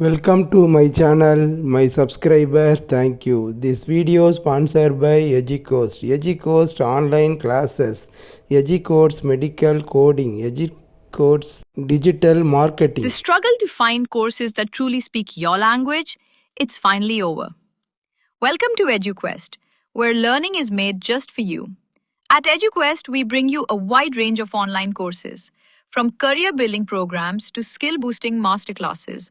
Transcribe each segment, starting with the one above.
Welcome to my channel, my subscribers, thank you. This video sponsored by EduCoast. EduCoast online classes, EduCoast medical coding, EduCoast digital marketing. The struggle to find courses that truly speak your language, it's finally over. Welcome to EduQuest, where learning is made just for you. At EduQuest, we bring you a wide range of online courses, from career building programs to skill boosting masterclasses,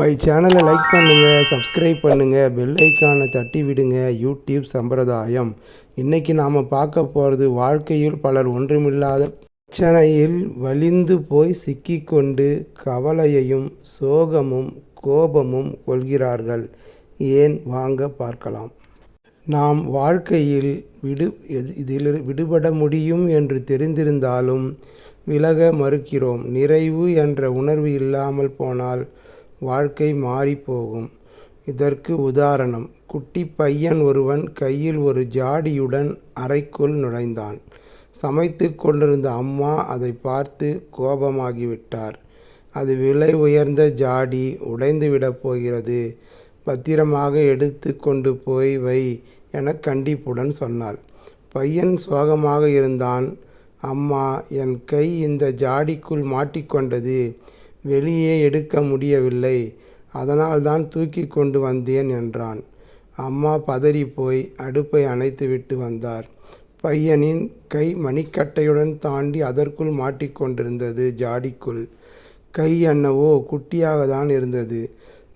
My சேனலை like பண்ணுங்கள் subscribe பண்ணுங்கள் bell ஐக்கானை தட்டி விடுங்க. YouTube சம்பிரதாயம். இன்றைக்கி நாம் பார்க்க போகிறது வாழ்க்கையில் பலர் ஒன்றுமில்லாத பிரச்சனையில் வலிந்து போய் சிக்கிக்கொண்டு கவலையையும் சோகமும் கோபமும் கொள்கிறார்கள். ஏன்? வாங்க பார்க்கலாம். நாம் வாழ்க்கையில் விடு எது- இதில் விடுபட முடியும் என்று தெரிந்திருந்தாலும் விலக மறுக்கிறோம். நிறைவு என்ற உணர்வு இல்லாமல் போனால் வாழ்க்கை மாறிப்போகும். இதற்கு உதாரணம். குட்டி பையன் ஒருவன் கையில் ஒரு ஜாடியுடன் அறைக்குள் நுழைந்தான். சமைத்து கொண்டிருந்த அம்மா அதை பார்த்து கோபமாகிவிட்டார். அது விலை உயர்ந்த ஜாடி உடைந்துவிடப் போகிறது. பத்திரமாக எடுத்து கொண்டு போய் வை என கண்டிப்புடன் சொன்னாள். பையன் சோகமாக இருந்தான். அம்மா என் கை இந்த ஜாடிக்குள் மாட்டிக்கொண்டது. வெளியே எடுக்க முடியவில்லை. அதனால்தான் தூக்கி கொண்டு வந்தேன் என்றான். அம்மா பதறிப்போய் அடுப்பை அணைத்துவிட்டு வந்தார். பையனின் கை மணிக்கட்டையுடன் தாண்டி அதற்குள் மாட்டிக்கொண்டிருந்தது ஜாடிக்குள். கை என்னவோ குட்டியாக தான் இருந்தது.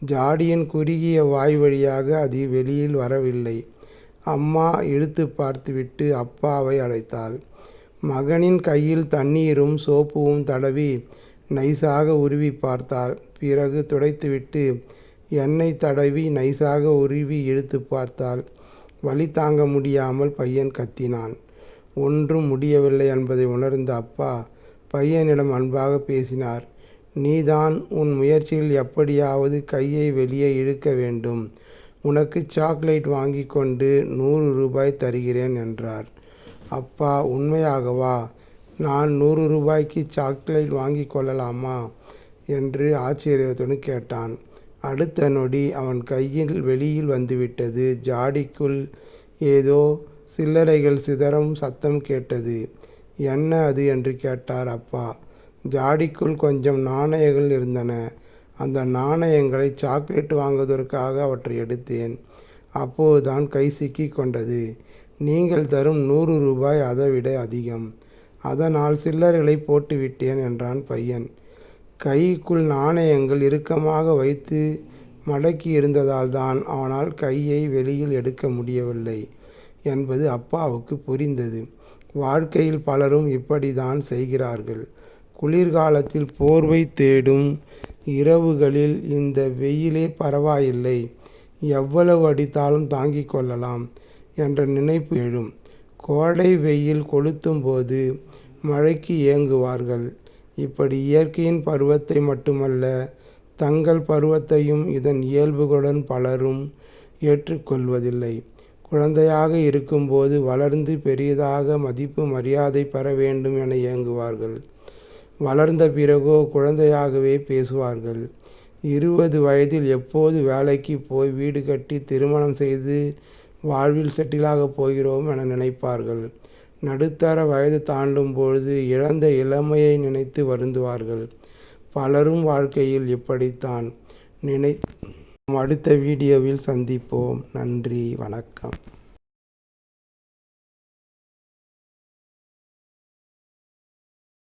ஜாடியின் குறுகிய வாய் வழியாக அது வெளியில் வரவில்லை. அம்மா இழுத்து பார்த்துவிட்டு அப்பாவை அழைத்தாள். மகனின் கையில் தண்ணீரும் சோப்பும் தடவி நைஸாக உருவி பார்த்தாள். பிறகு துடைத்துவிட்டு எண்ணெய் தடவி நைஸாக உருவி இழுத்து பார்த்தாள். வலி தாங்க முடியாமல் பையன் கத்தினான். ஒன்றும் முடியவில்லை என்பதை உணர்ந்த அப்பா பையனிடம் அன்பாக பேசினார். நீதான் உன் முயற்சியில் எப்படியாவது கையை வெளியே இழுக்க வேண்டும். உனக்கு சாக்லேட் வாங்கி கொண்டு நூறு ரூபாய் தருகிறேன் என்றார். அப்பா உண்மையாகவா? நான் நூறு ரூபாய்க்கு சாக்லேட் வாங்கி கொள்ளலாமா? என்று ஆச்சரியத்துடன் கேட்டான். அடுத்த நொடி அவன் கையில் வெளியில் வந்துவிட்டது. ஜாடிக்குள் ஏதோ சில்லறைகள் சிதறும் சத்தம் கேட்டது. என்ன அது? என்று கேட்டார் அப்பா. ஜாடிக்குள் கொஞ்சம் நாணயங்கள் இருந்தன. அந்த நாணயங்களை சாக்லேட் வாங்குவதற்காக அவற்றை எடுத்தேன். அப்போதுதான் கை சிக்கி கொண்டது. நீங்கள் தரும் நூறு ரூபாய் அதை விட அதிகம். அதனால் சில்லறைகளை போட்டுவிட்டேன் என்றான் பையன். கைக்குள் நாணயங்கள் இறுக்கமாக வைத்து மடக்கி இருந்ததால் தான் அவனால் கையை வெளியில் எடுக்க முடியவில்லை என்பது அப்பாவுக்கு புரிந்தது. வாழ்க்கையில் பலரும் இப்படிதான் செய்கிறார்கள். குளிர்காலத்தில் போர்வை தேடும் இரவுகளில் இந்த வெயிலே பரவாயில்லை. எவ்வளவு அடித்தாலும் தாங்கிக் கொள்ளலாம் என்ற நினைப்பு எழும். கோடை வெயில் கொளுத்தும் போது மழைக்கு ஏங்குவார்கள். இப்படி இயற்கையின் பருவத்தை மட்டுமல்ல தங்கள் பருவத்தையும் இதன் இயல்புகளுடன் பலரும் ஏற்றுக்கொள்வதில்லை. குழந்தையாக இருக்கும்போது வளர்ந்து பெரியதாக மதிப்பு மரியாதை பெற வேண்டும் என ஏங்குவார்கள். வளர்ந்த பிறகோ குழந்தையாகவே பேசுவார்கள். இருபது வயதில் எப்போது வேலைக்கு போய் வீடு கட்டி திருமணம் செய்து வாழ்வில் செட்டிலாகப் போகிறோம் என நினைப்பார்கள். நடுத்தர வயது தாண்டும் பொழுது இழந்த இளமையை நினைத்து வருந்துவார்கள். பலரும் வாழ்க்கையில் இப்படித்தான். நினை அடுத்த வீடியோவில் சந்திப்போம். நன்றி. வணக்கம்.